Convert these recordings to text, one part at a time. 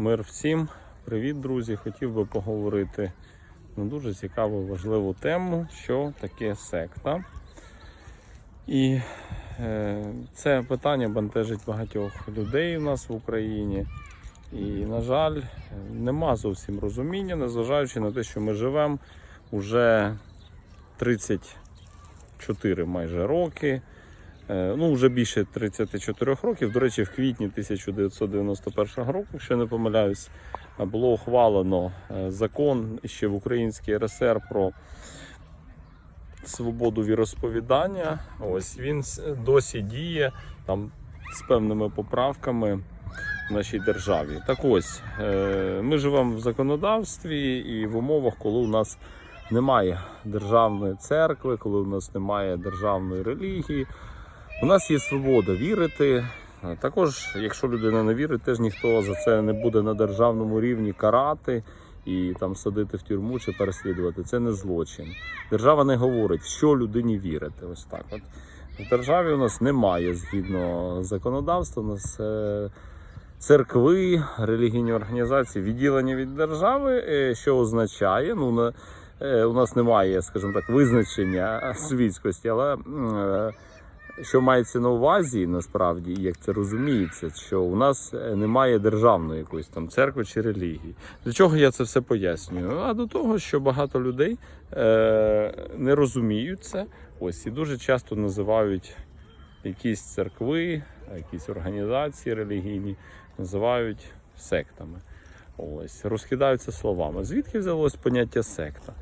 Мир всім, привіт, друзі! Хотів би поговорити на дуже цікаву важливу тему, що таке секта. І е, це питання бентежить багатьох людей у нас в Україні. І, на жаль, нема зовсім розуміння, незважаючи на те, що ми живемо уже 34 майже роки. Е, Ну, вже більше 34 років. До речі, в квітні 1991 року, якщо не помиляюсь, е, було ухвалено е, закон ще в Українській РСР про свободу віросповідання. Ось він досі діє там з певними поправками в нашій державі. Так ось, ми живемо в законодавстві і в умовах, коли у нас немає державної церкви, коли у нас немає державної релігії. У нас є свобода вірити. Також, якщо людина не вірить, теж ніхто за це не буде на державному рівні карати і там садити в тюрму чи переслідувати. Це не злочин. Держава не говорить, що людині вірити. Ось так. От в державі у нас немає згідно законодавства. У нас е, церкви, релігійні організації відділені від держави, е, що означає, ну на е, у нас немає, скажімо так, визначення світськості, але що мається на увазі насправді, як це розуміється, що у нас е, немає державної якоїсь там церкви чи релігії. До чого я це все пояснюю? А до того, що багато людей е, не розуміють це, ось і дуже часто називають якісь церкви, якісь організації релігійні, називають сектами. Ось, розкидаються словами. Звідки взялось поняття секта?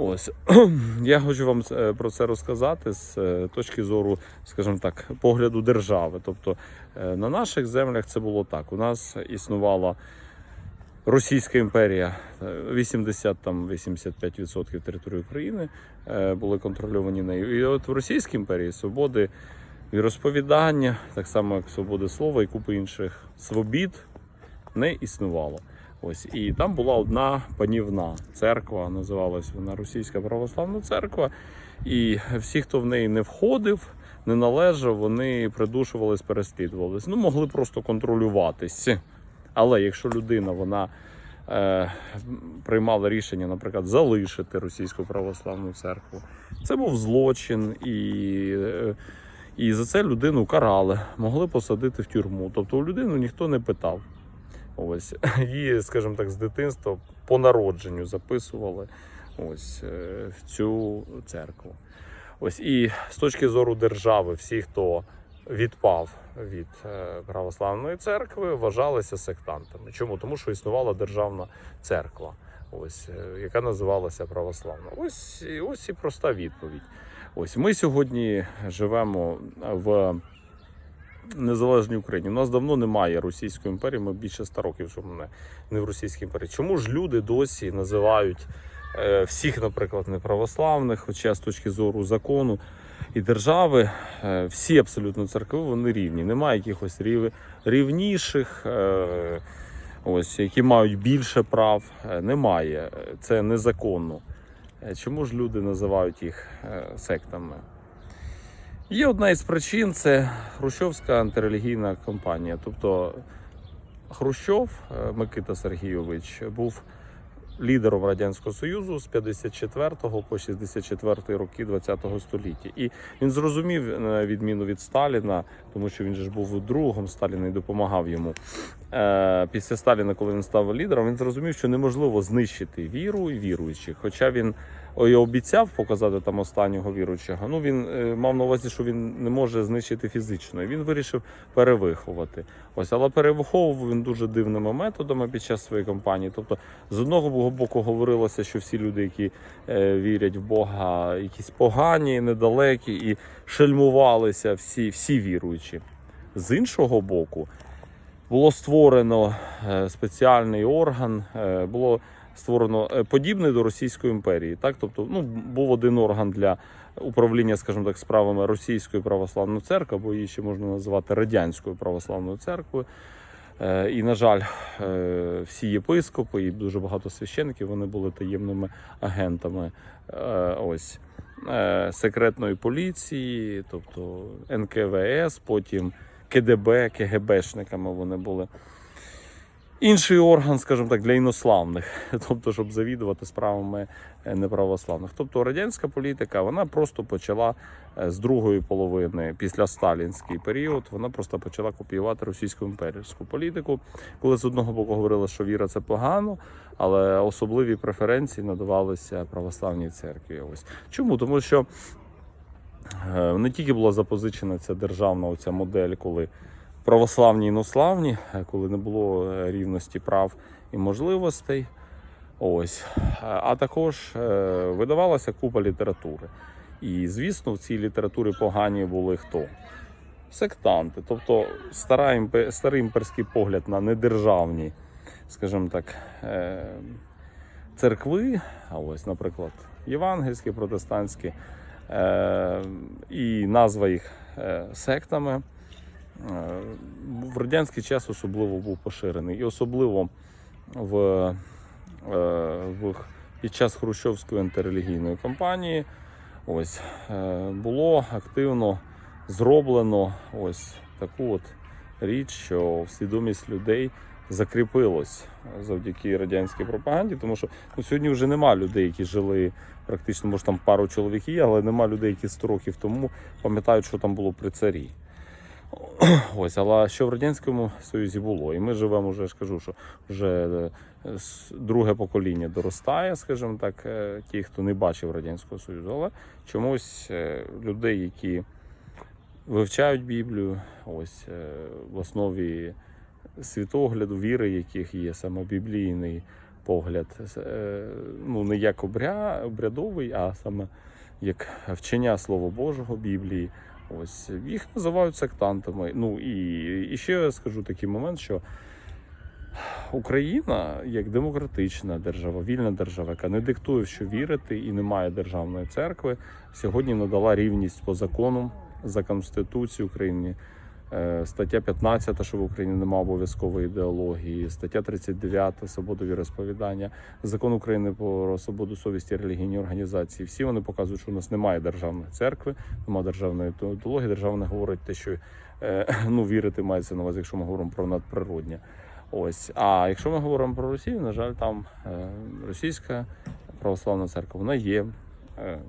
Ось я хочу вам е, про це розказати з е, точки зору, скажімо так, погляду держави. Тобто е, на наших землях це було так. У нас існувала Російська імперія, е, 80 там 85% території України були контрольовані нею. І от в Російській імперії свободи віросповідання, так само як свободи слова і купи інших свобід не існувало. Ось і там була одна панівна церква, називалась вона Російська православна церква. І всі, хто в неї не входив, не належав, вони придушувались, переслідувались. Ну, могли просто контролюватись. Але якщо людина вона е, приймала рішення, наприклад, залишити російську православну церкву, це був злочин, і, е, і за це людину карали, могли посадити в тюрму. Тобто у людину ніхто не питав. Ось її, скажімо так, з дитинства по народженню записували ось е, в цю церкву. Ось і з точки зору держави, всі, хто відпав від е, православної церкви, вважалися сектантами. Чому? Тому що існувала державна церква, ось е, яка називалася православна. Ось ось і проста відповідь. Ось ми сьогодні живемо в незалежній Україні. У нас давно немає Російської імперії. Ми більше 100 років живемо не, не в Російській імперії. Чому ж люди досі називають е, всіх, наприклад, неправославних, хоча з точки зору закону і держави, е, всі абсолютно церкви вони рівні. Немає якихось рів, рівніших. Е, Ось, які мають більше прав, немає. Це незаконно. Чому ж люди називають їх сектами? Є одна із причин це Хрущовська антирелігійна кампанія. Тобто Хрущов е, Микита Сергійович був лідером Радянського Союзу з 54 по 64 роки ХХ століття. І він зрозумів на відміну від Сталіна, тому що він ж був другом Сталіна і допомагав йому. Е, Після Сталіна, коли він став лідером, він зрозумів, що неможливо знищити віру і віруючих. Хоча він і обіцяв показати там останнього віруючого. Ну він е, мав на увазі, що він не може знищити фізично. І він вирішив перевиховати. Ось, але перевиховував він дуже дивними методами під час своєї кампанії. Тобто, з одного боку говорилося, що всі люди, які е, вірять в Бога, якісь погані, недалекі, і шельмувалися всі, всі віруючі. З іншого боку, було створено е, спеціальний орган, було створено е, подібний до Російської імперії. Так, тобто, ну був один орган для управління, скажімо так, справами Російської православної церкви, або її ще можна називати радянською православною церквою. Е, І, на жаль, е, всі єпископи і дуже багато священиків вони були таємними агентами ось секретної поліції, тобто НКВС, потім КДБ, КГБшниками вони були. Інший орган, скажімо так, для інославних, тобто, щоб завідувати справами е, неправославних. Тобто радянська політика вона просто почала е, з другої половини після сталінський період. Вона просто почала копіювати російську імперську політику, коли з одного боку говорили, що віра це погано, але особливі преференції надавалися православній церкві. Ось чому? Тому що е, не тільки була запозичена ця державна оця модель, коли православні і інославні, е, коли не було е, рівності прав і можливостей. Ось. А також е, видавалася купа літератури. І, звісно, в цій літературі погані були хто? Сектанти, тобто стара імпе- старий імперський погляд на недержавні, скажімо так, е, церкви, ось, наприклад, євангельські, протестантські, е, і назва їх е, сектами е, в радянський час особливо був поширений. І особливо в, е, в, під час Хрущовської антирелігійної кампанії ось, е, було активно зроблено ось таку от річ, що свідомість людей закріпилось завдяки радянській пропаганді, тому що ну, сьогодні вже нема людей, які жили практично, може там пару чоловік є, але нема людей, які 100 років тому пам'ятають, що там було при царі. Ось, але що в радянському союзі було, і ми живемо вже я ж кажу, що вже е, друге покоління доростає, скажімо так, е, ті, хто не бачив радянського союзу, але чомусь е, людей, які вивчають Біблію, ось в основі світогляду, віри, яких є саме біблійний погляд, ну не як обря, обрядовий, а саме як вчення Слова Божого Біблії. Ось їх називають сектантами. Ну і, і ще скажу такий момент, що Україна як демократична держава, вільна держава, яка не диктує, що вірити, і не має державної церкви, сьогодні надала рівність по закону за Конституцією України. Е, Стаття 15, що в Україні немає обов'язкової ідеології, стаття 39 свобода віросповідання, закон України про свободу совісті релігійні організації. Всі вони показують, що у нас немає державної церкви, немає державної ідеології. Держава не говорить те, що е, ну вірити мається на увазі, якщо ми говоримо про надприроднє. Ось. А якщо ми говоримо про Росію, на жаль, там е, російська православна церква вона є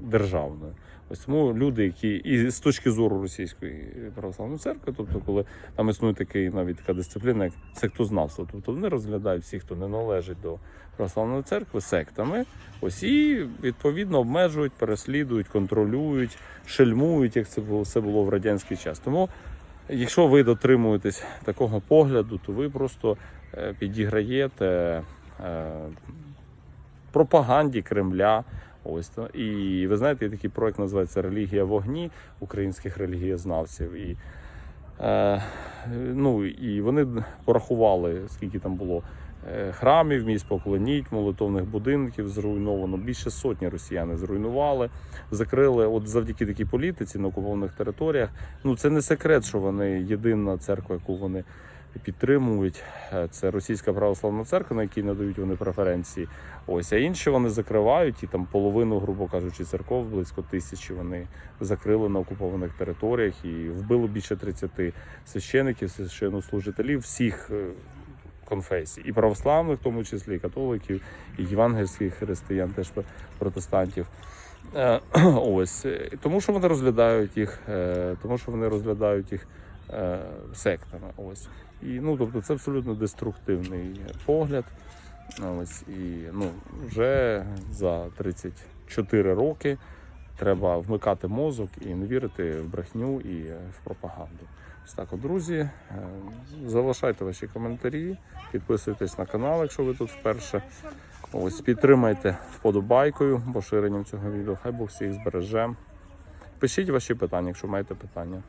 державною. Ось тому люди, які і з точки зору російської православної церкви, тобто, коли там існує такий навіть така дисципліна, як сектознавство, тобто вони розглядають всіх, хто не належить до православної церкви, сектами. Ось і відповідно обмежують, переслідують, контролюють, шельмують, як це було все було в радянський час. Тому Якщо ви дотримуєтесь такого погляду, то ви просто е, підіграєте е, пропаганді Кремля. Ось то. І ви знаєте, є такий проект називається Релігія вогні українських релігієзнавців. І, е, ну, і вони порахували, скільки там було е, храмів, місць поклоніть, молитовних будинків зруйновано. Більше сотні росіяни зруйнували, закрили. От завдяки такій політиці на окупованих територіях. Ну це не секрет, що вони єдина церква, яку вони підтримують. Е, Це російська православна церква, на якій надають вони преференції. Ось а інші вони закривають і там половину, грубо кажучи, церков близько тисячі вони закрили на окупованих територіях і вбили більше 30 священиків, священнослужителів всіх. е, Конфесій і православних, в тому числі і католиків, і євангельських християн, теж протестантів. Е, Ось тому, що вони розглядають їх, тому що вони розглядають їх е, сектами. Ось і ну тобто це абсолютно деструктивний погляд. Ось і ну вже за 34 роки треба вмикати мозок і не вірити в брехню і в пропаганду. Ось так, друзі, е, залишайте ваші коментарі, підписуйтесь на канал, якщо ви тут вперше. Ось підтримайте вподобайкою, поширенням цього відео. Хай Бог всіх збереже. Пишіть ваші питання, якщо маєте питання.